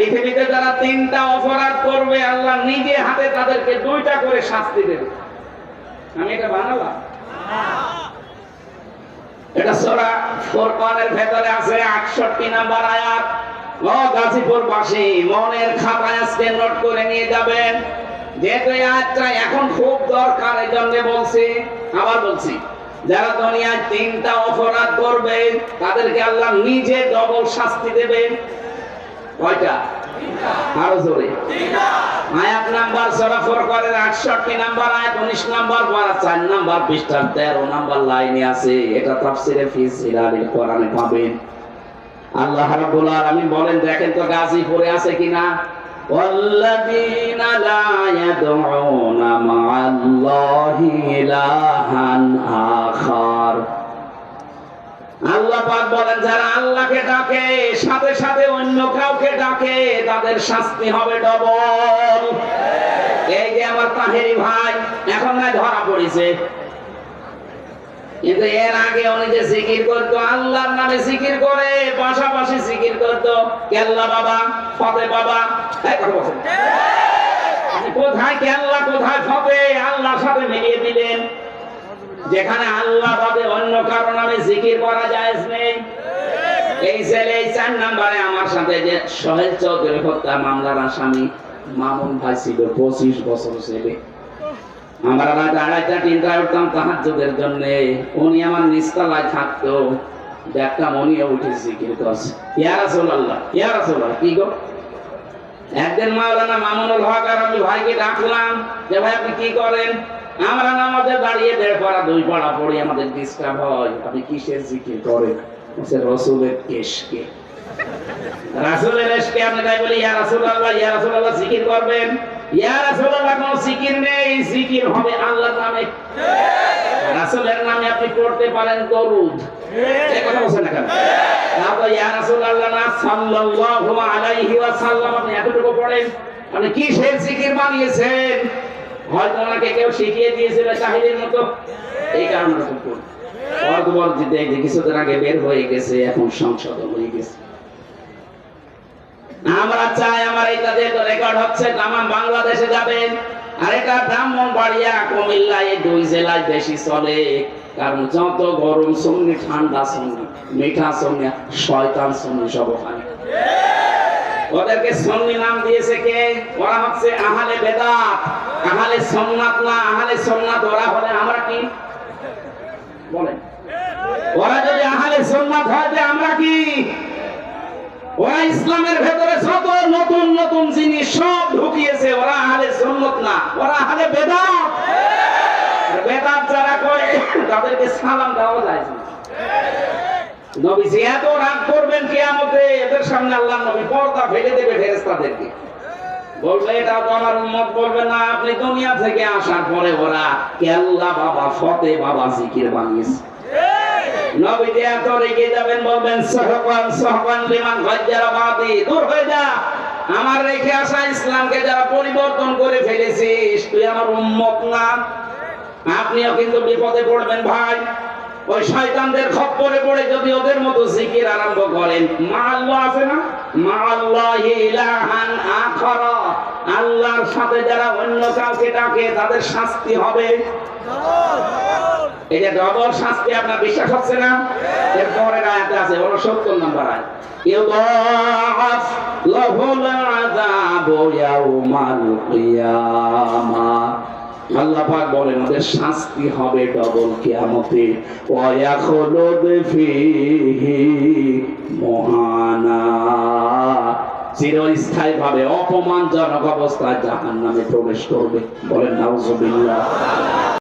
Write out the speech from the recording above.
পৃথিবীতে যারা তিনটা অপরাধ করবে, আল্লাহ নিজে হাতে তাদেরকে দুইটা করে শাস্তি দেবে। আমি এটা বানালাম? এটা সোরা ভেতরে আছে আটষট্টি নাম্বার আয়াত। ও গাজীপুর বাসী মনের খাতায় আজকে নোট করে নিয়ে যাবেন। যেহেতু আয়াতটা এখন খুব দরকার এই জন্য বলছি, আবার বলছি, যারা দুনিয়ায় তিনটা অপরাধ করবে, তাদেরকে আল্লাহ নিজে ডবল শাস্তি দেবেন। কয়টা আরো জোরে আয়াত নাম্বার সরা ফোরকানের আটষট্টি নাম্বার আয়াত উনিশ নাম্বার পারা চার নাম্বার পৃষ্ঠার তেরো নাম্বার লাইনে আছে এটা তাফসিরে ফি সিরালিল কোরআনে পাবেন আল্লাহ রাব্বুল আলামিন বলেন দেখেন তো গাজীপুরে আছে কিনা والذين لا يدعون مع الله إلها آخر আল্লাহ পাক বলেন যারা আল্লাহকে ডাকে সাথে সাথে অন্য কাউকে ডাকে তাদের শাস্তি হবে ডবল। এই যে আমার তাহেরি ভাই এখন না ধরা পড়েছে। কিন্তু এর আগে উনি যে জিকির করতো আল্লাহর নামে জিকির করে পাশাপাশি জিকির করতো কেল্লা বাবা ফতে বাবা কোথায় কেল্লা কোথায় ফতে আল্লাহর সাথে মিলিয়ে দিলেন। যেখানে আল্লাহ বাদে অন্য কারও নামে জিকির করা যায় নেই। এই ছেলে এই চার নাম্বারে আমার সাথে যে সোহেল চৌধুরী হত্যা মামলার আসামি মামুন ভাই ছিল, পঁচিশ বছর ছেলে। আমরা রাত আড়াইটা উঠতাম জন্য। উনি আমার নিস্তালায় থাকতো। দেখতাম উনিও উঠে জিকির করছে। কি গো? একদিন মাওলানা মামুনুল হক আর আমি ভাইকে ডাকলাম যে, ভাই, আপনি কি করেন? আমরা নামাজে দাঁড়িয়ে দেড় পাড়া, দুই পাড়া পড়ি আমাদের ডিস্টার্ব হয়। আপনি কিসের জিকির করেন? রসুলের কেশকে রাসূলের এসকে আপনি তাই বলি, ইয়া ইয়া জিকির করবেন? ইয়া জিকির নেই। জিকির হবে নামে। রাসূলের নামে আপনি পড়তে পারেন দরুদ। কথা তারপর আপনি এতটুকু পড়েন। আপনি কি সেই জিকির বানিয়েছেন? হয়তো কেউ শিখিয়ে দিয়েছিল মতো। এই কারণে এটা দুই জেলায় বেশি চলে। কারণ যত গরম সঙ্গে ঠান্ডা সঙ্গে, মিঠা সঙ্গে, শয়তান সঙ্গে সব ওখানে। ওদেরকে সন্নি নাম দিয়েছে কে? ওরা হচ্ছে আহালে বেদাত। আহালে সোমনাথ না, আহালে সোমনাথ, ওরা হলে আমরা কি? বলেন। ওরা যদি আহালে সোমনাথ হয়, যে আমরা কি? ওরা ইসলামের ভেতরে যত নতুন নতুন জিনিস সব ঢুকিয়েছে, ওরা আহলে সুন্নত না, ওরা আহলে বেদাত। বেদাত যারা করে, তাদেরকে সালাম দেওয়া যায় না। রাগ করবেন কিয়ামতে, এদের সামনে আল্লাহ নবী পর্দা ফেলে দেবে ফেরেশতাদেরকে। বলবে, এটা তো আমার উম্মত, বলবে, না, আপনি দুনিয়া থেকে আসার পরে ওরা কেল্লা বাবা, ফতে বাবা জিকির বানিয়েছে। রেগে যাবেন, বলবেন লিমান দূর হয়ে যা। আমার রেখে আসা ইসলামকে যারা পরিবর্তন করে ফেলেছিস, তুই আমার উম্মত না। আপনিও কিন্তু বিপদে পড়বেন, ভাই। ওই শয়তানদের খপ্পরে পড়ে যদি ওদের মতো জিকির আরম্ভ করেন, মা আল্লাহ আছে না? মা আল্লাহ ইলাহান আখরা। আল্লাহর সাথে যারা অন্য কাউকে ডাকে, তাদের শাস্তি হবে। যে ডবল শাস্তি, আপনার বিশ্বাস হচ্ছে না? এর পরের আয়াতে আছে ওর সত্তর নম্বর আয়াত। ইউদাফ লাহুল আযাবু ইয়াউমাল কিয়ামা। আল্লাহ পাক বলেন, ওদের শাস্তি হবে ডবল কিয়ামতে চিরস্থায়ী ভাবে অপমানজনক অবস্থায় জাহান্নামে প্রবেশ করবে। বলেন, নাউজুবিল্লাহ।